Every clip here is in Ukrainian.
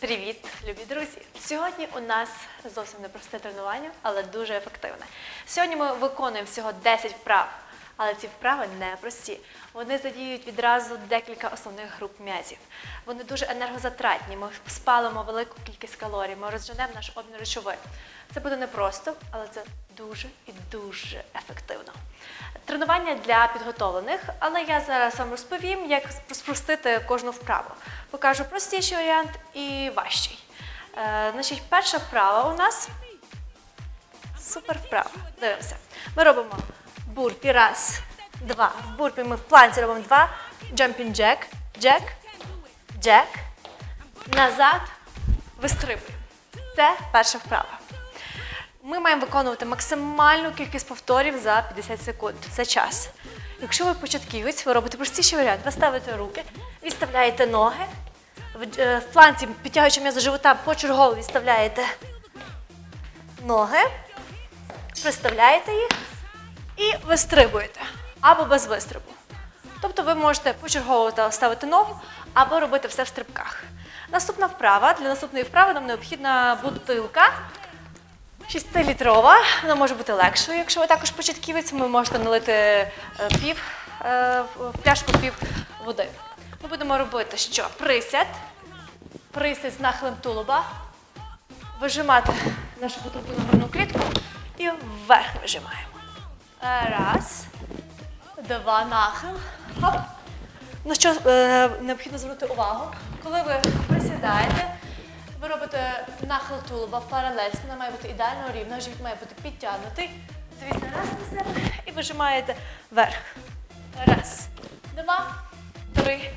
Привіт, любі друзі! Сьогодні у нас зовсім непросте тренування, але дуже ефективне. Сьогодні ми виконуємо всього 10 вправ, але ці вправи непрості. Вони задіють відразу декілька основних груп м'язів. Вони дуже енергозатратні. Ми спалимо велику кількість калорій, ми розженемо наш обмін речовин. Це буде непросто, але це дуже і дуже ефективно. Тренування для підготовлених, але я зараз вам розповім, як спростити кожну вправу. Покажу простіший варіант і важчий. Е, значить, перша вправа у нас супер вправа. Дивимося. Ми робимо бурпі. Раз, два. В бурпі ми в планці робимо два. Jumping jack, джек, джек. Назад. Вистрибуємо. Це перша вправа. Ми маємо виконувати максимальну кількість повторів за 50 секунд. Це час. Якщо ви початківець, ви робите простіший варіант. Ви ставите руки, відставляєте ноги. В е, в фланці, підтягуючи м'язо живота, почергово відставляєте ноги, приставляєте їх і вистрибуєте. Або без вистрибу. Тобто ви можете почергово ставити ногу або робити все в стрибках. Наступна вправа. Для наступної вправи нам необхідна бутилка 6-літрова, вона може бути легшою. Якщо ви також початківець, ви можете налити е, пів е, пляшку пів води. Ми будемо робити що? Присяд, присяд з нахилем тулуба, вижимати нашу на грудну клітку і вверх вижимаємо. Раз, два, нахил. Хоп. На що е, необхідно звернути увагу, коли ви присідаєте, ви робите нахил тулуба в паралель, спина має бути ідеально рівна, живіт має бути підтягнутий. Звідси раз на себе і вижимаєте вверх. Раз, два, три,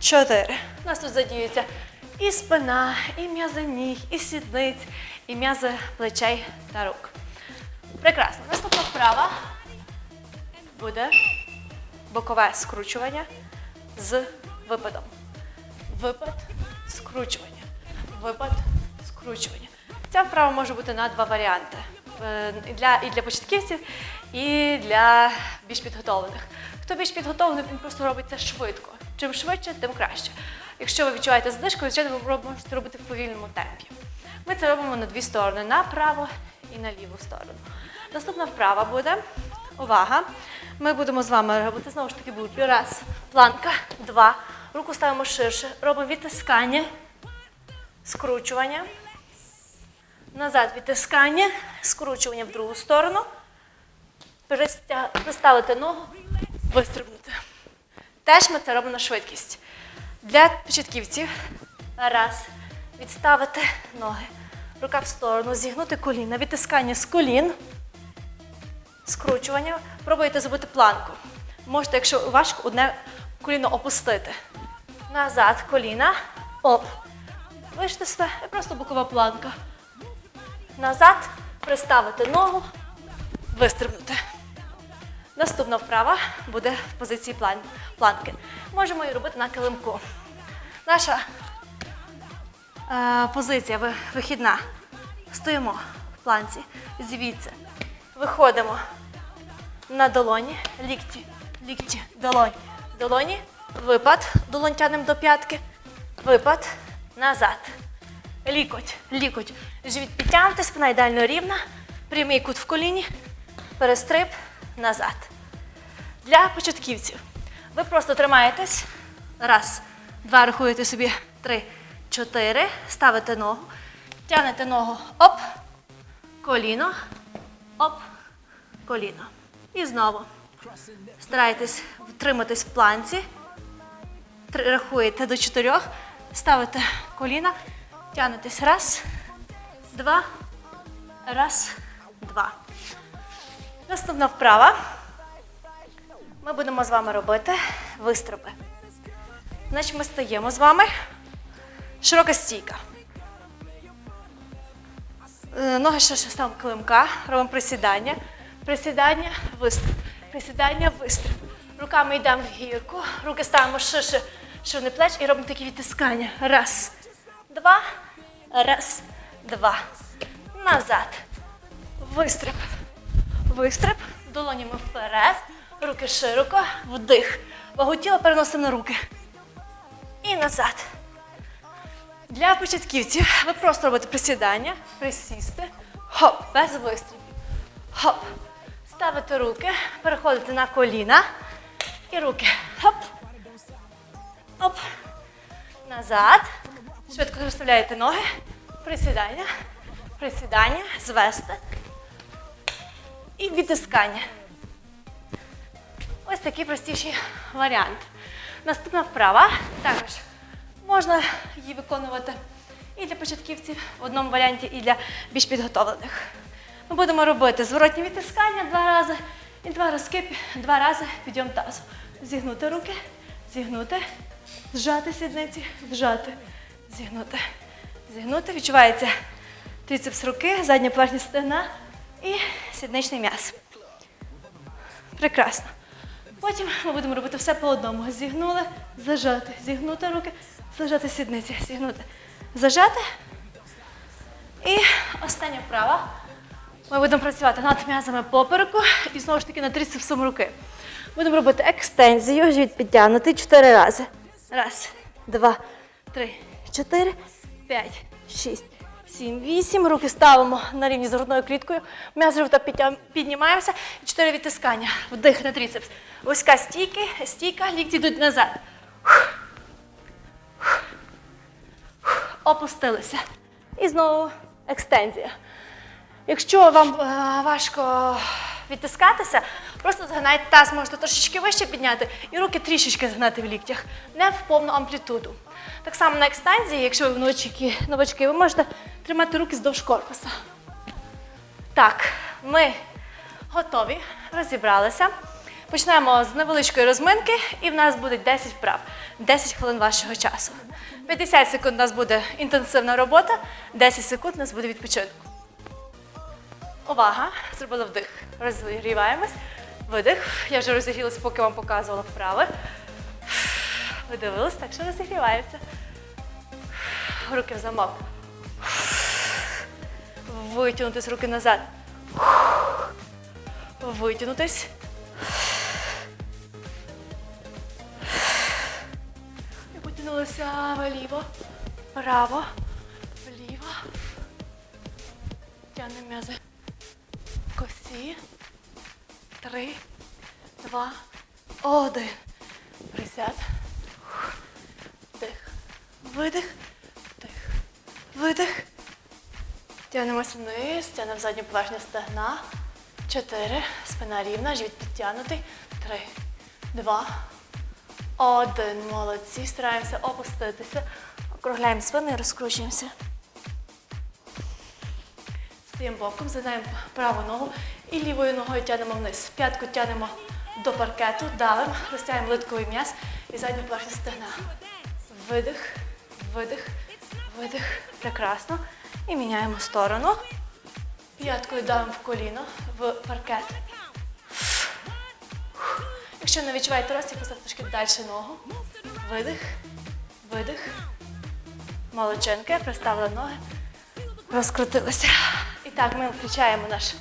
чотири. У нас тут задіюється і спина, і м'язи ніг, і сідниць, і м'язи плечей та рук. Прекрасно. Наступна вправа буде бокове скручування з випадом. Випад, скручування. Випад, скручування. Ця вправа може бути на два варіанти. Е, І для, і для початківців, і для більш підготовлених. Хто більш підготовлений, він просто робить це швидко. Чим швидше, тим краще. Якщо ви відчуваєте задишку, звичайно, ви можете робити в повільному темпі. Ми це робимо на дві сторони: на праву і на ліву сторону. Наступна вправа буде. Увага! Ми будемо з вами робити знову ж таки бурпі. Раз, планка, два. Руку ставимо ширше. Робимо відтискання, скручування. Назад відтискання, скручування в другу сторону. Приставити ногу, вистрибнути. Теж ми це робимо на швидкість. Для початківців. Раз. Відставити ноги. Рука в сторону, зігнути коліна. Відтискання з колін. Скручування. Пробуйте зробити планку. Можете, якщо важко, одне коліно опустити. Назад коліна. Оп. Виште себе. Просто бокова планка. Назад. Приставити ногу. Вистрибнути. Наступна вправа буде в позиції план- планки. Можемо її робити на килимку. Наша е, позиція вихідна. Стоїмо в планці. Звідси. Виходимо на долоні. Лікті, лікті, долонь. Долоні. Випад. Долонь тянемо до п'ятки. Випад. Назад. Лікоть, лікоть. Живіт підтягнути, спина ідеально рівна. Прямий кут в коліні. Перестриб назад. Для початківців. Ви просто тримаєтесь. Раз, два, рахуєте собі. Три, чотири. Ставите ногу. Тягнете ногу. Оп. Коліно. Оп. Коліно. І знову. Старайтесь втриматись в планці. Рахуєте до чотирьох. Ставите коліна. Тягнетесь. Раз, два. Раз, два. Наступна вправа. Ми будемо з вами робити вистропи. Значить, ми стаємо з вами. Широка стійка. Е, Ноги ще ставимо килимка, робимо присідання. Присідання, вистриб. Присідання, вистриб. Руками йдемо в гірку, руки ставимо ширше ширини плеч і робимо такі відтискання. Раз, два, раз, два. Назад. Вистриб. Вистриб. Долонями вперед. Руки широко. Вдих. Вагу тіла переносимо на руки. І назад. Для початківців ви просто робите присідання, присісти, хоп, без вистрілів. Хоп. Ставите руки, переходите на коліна і руки. Хоп. Оп. Назад. Швидко розставляєте ноги. Присідання. Присідання. Звести. І відтискання. Ось такий простіший варіант. Наступна вправа. Також можна її виконувати і для початківців в одному варіанті, і для більш підготовлених. Ми будемо робити зворотні відтискання два рази і два рази, два рази підйом тазу. Зігнути руки, зігнути, зжати сідниці, зжати, зігнути, зігнути. Відчувається трицепс руки, задня поверхня стегна і сідничний м'яз. Прекрасно. Потім ми будемо робити все по одному. Зігнули, зажати, зігнути руки, зажати сідниці, зігнути, зажати. І остання вправа. Ми будемо працювати над м'язами попереку і знову ж таки над трицепсом руки. Будемо робити екстензію, живіт підтягнутий чотири рази. Раз, два, три, чотири, п'ять, шість, сім, вісім. Руки ставимо на рівні з грудною кліткою. М'яз живота піднімаємося. Чотири відтискання. Вдих на трицепс. Вузька стійки, стійка, лікті йдуть назад. Опустилися. І знову екстензія. Якщо вам е, важко відтискатися, просто згинайте таз, можете трошечки вище підняти і руки трішечки згнати в ліктях, не в повну амплітуду. Так само на екстензії, якщо ви новачки, новачки, ви можете тримати руки здовж корпуса. Так, ми готові, розібралися. Почнемо з невеличкої розминки, і в нас буде 10 вправ, 10 хвилин вашого часу. 50 секунд у нас буде інтенсивна робота, 10 секунд у нас буде відпочинок. Увага! Зробили вдих. Розігріваємось. Видих. Я вже розігрілася, поки вам показувала вправи. Ви дивились, так що розігрівається. Руки в замок. Витягнутись руки назад. Витягнутись. І потягнулися вліво, вправо, вліво. Тягнемо м'язи. Косі. Три, два, один. Присяд. Вдих. Видих. Вдих. Видих. Тягнемося вниз, тягнемо задню поверхню стегна. Чотири. Спина рівна, живіт підтягнутий. Три, два, один. Молодці. Стараємося опуститися. Округляємо спину і розкручуємося. Стаємо боком, згинаємо праву ногу і лівою ногою тягнемо вниз. П'ятку тягнемо до паркету, давимо, розтягуємо литковий м'яз і задню поверхню стегна. Видих, видих, видих. Прекрасно. І міняємо сторону. П'яткою давимо в коліно, в паркет. Якщо не відчуваєте розтяг, поставте трошки далі ногу. Видих, видих. Молодчинки, приставили ноги. Розкрутилися. І так, ми включаємо наш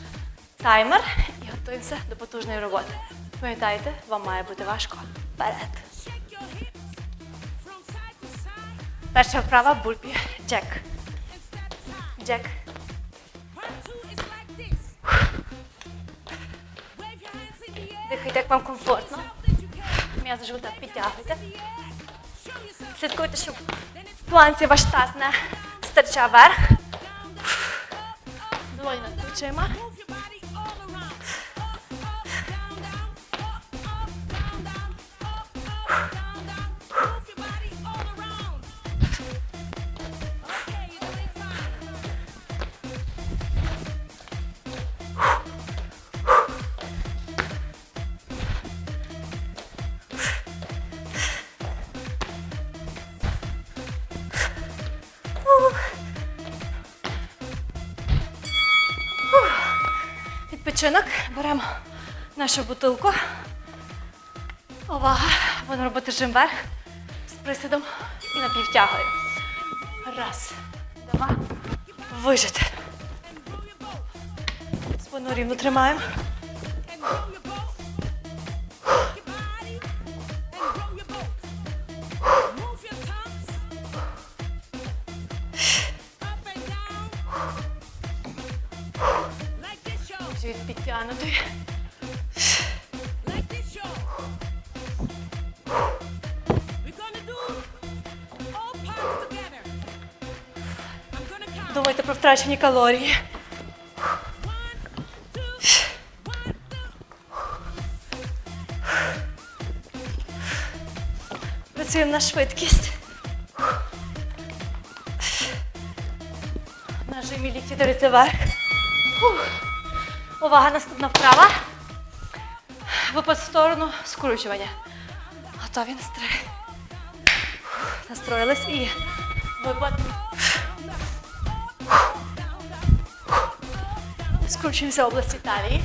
таймер і готуємося до потужної роботи. Пам'ятайте, вам має бути важко. Вперед. Перша вправа бульбі. Джек. Джек. Дихайте, як вам комфортно. М'язи живота підтягуйте. Слідкуйте, щоб в планці ваш таз не стирчав вверх. Долоні над плечима. Відпочинок. Беремо нашу бутилку. Увага! Будемо робити жим вверх з присідом і напівтягою. Раз, два. Вижити. Спину рівно тримаємо. Count. Думайте про втрачені калорії. Працюємо на швидкість. Нажимі лікті дивиться вверх. Фух. Увага, наступна вправа. Випад в сторону, скручування. Готові настрої. Настроїлись і випад. Скручуємося в області талії.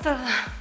Друга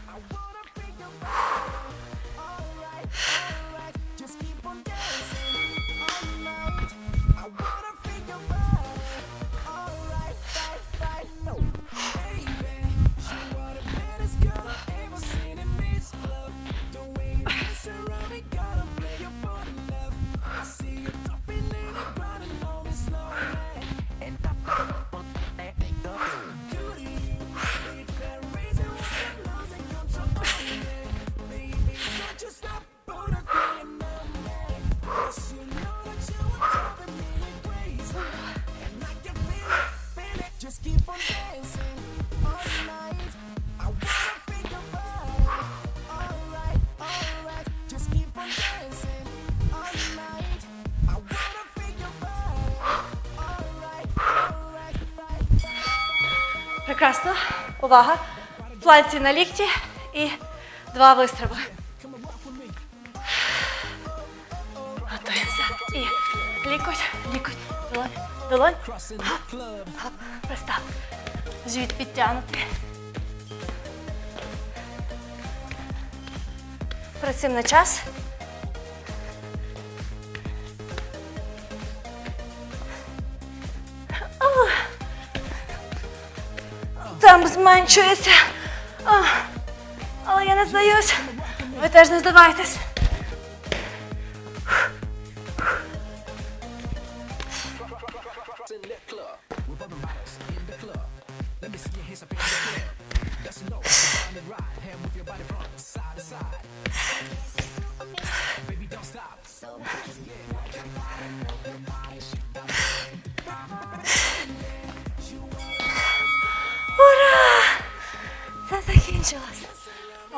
Прекрасно. Увага. Планці на лікті і два вистріли. Готуємося. І лікоть, лікоть, долонь, долонь. Гоп, гоп, пристав. Живіт підтягнутий. Працюємо на час. Темп зменшується. Але я не здаюсь. Ви теж не здавайтесь.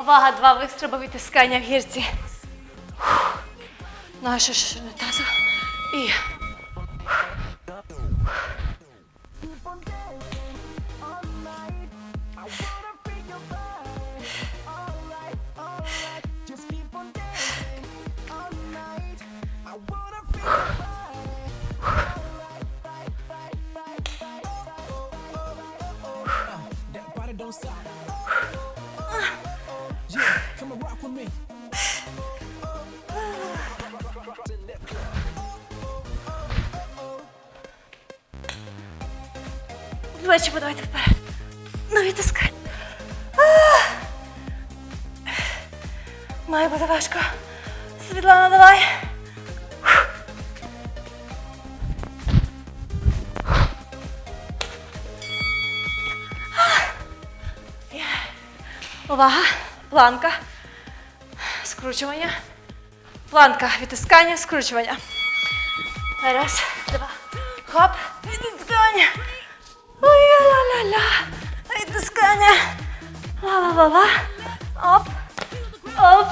Увага, два вистроби відтискання в гірці. Наша ширина тазу. І Keep плечі подавайте вперед. Ну, відтискай. Має бути важко. Світлана, давай. Увага, планка, скручування, планка, відтискання, скручування. Раз, два, хоп, відтискання. Ой, ла-ла-ла, відтискання. Ла-ла-ла-ла, оп, оп.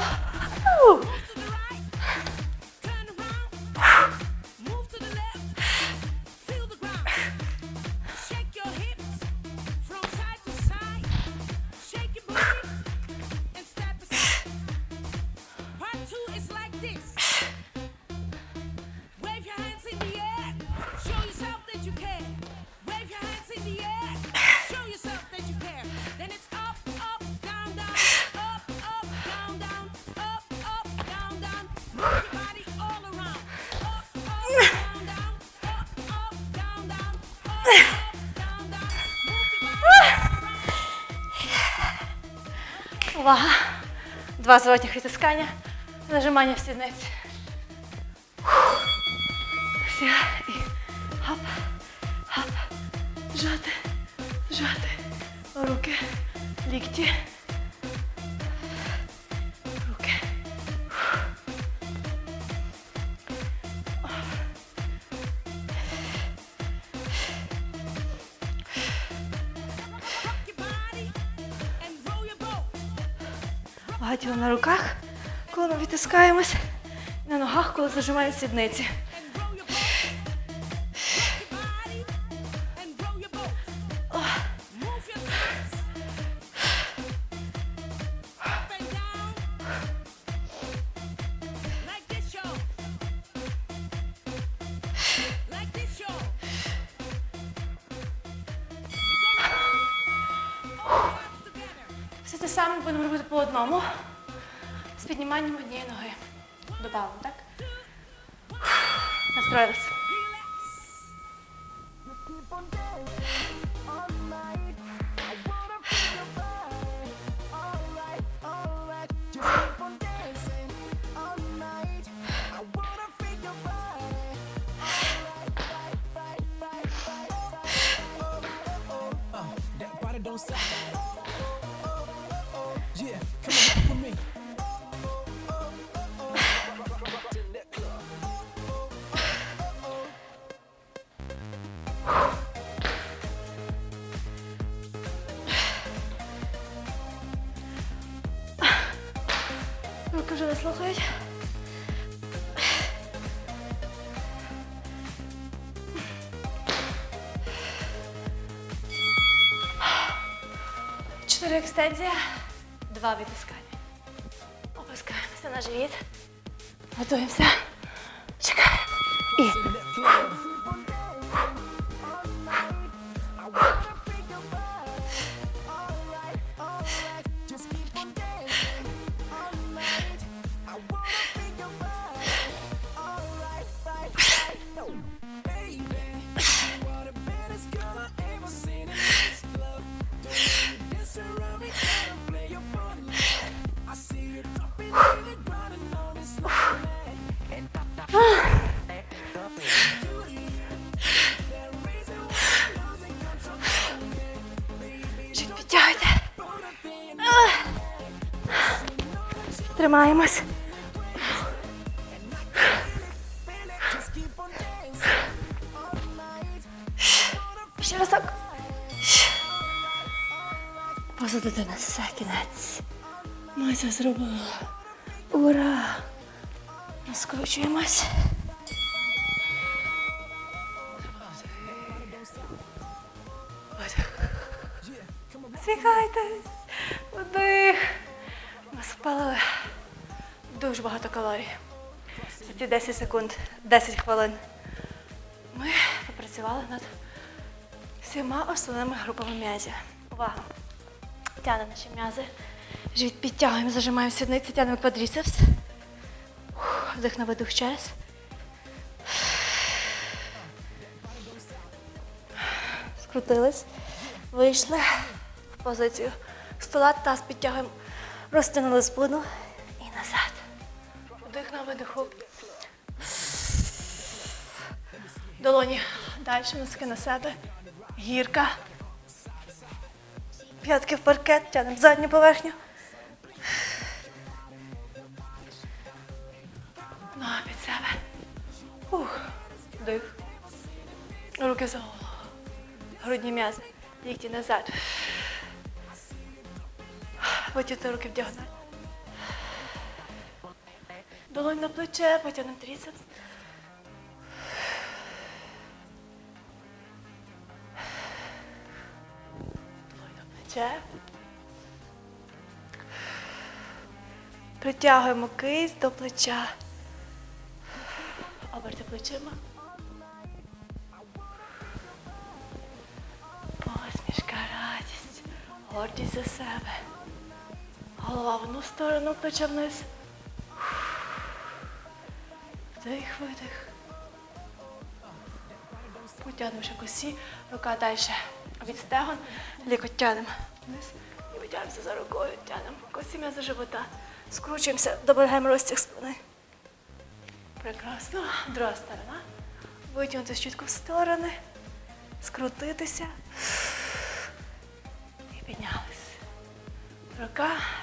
Два зворотніх відтискання. Нажимання в сідниці. Все. І хап, хап. Жати, жати. Руки, лікті. Вага на руках, коли ми відтискаємось. На ногах, коли зажимаємо сідниці. Саме будемо робити по одному. З підніманням однієї ноги. Добавимо, так? Uh, stop. Руки вже не слухають. Чотири екстензія, два відтискання. Опускаємося на живіт. Готуємося. Чекаємо. І Тримаємось. Ще разок. Поза дитина, все, кінець. Ми це зробили. Ура! Розкручуємось. Видих. Сміхайтесь. Вдих. Ми спалили дуже багато калорій. За ці 10 секунд, 10 хвилин. Ми попрацювали над всіма основними групами м'язів. Увага! Тянемо наші м'язи. Живіт підтягуємо, зажимаємо сідниці, тянемо квадріцепс. Вдих на видих через. Скрутились. Вийшли в позицію стола, таз підтягуємо, розтягнули. Вдих на видиху. Долоні далі, носки на себе. Гірка. П'ятки в паркет, тягнемо задню поверхню. Ноги під себе. Ух. Вдих. Руки за голову. Грудні м'язи. Лікті назад. Витягти руки в діагональ. Долонь на плече, потягнемо тріцепс. Долонь на плече. Притягуємо кисть до плеча. Оберти плечима. Посмішка, радість, гордість за себе. Голова в одну сторону, плече вниз. Вдих, видих. Потягнемо ще косі, рука далі від стегон, лікоть тягнемо вниз і витягнемося за рукою, тягнемо косі м'язи живота. Скручуємося, доберемо розтяг спини. Прекрасно. Друга сторона. Витягнути чітко в сторони, скрутитися. І піднялись. Рука, рука.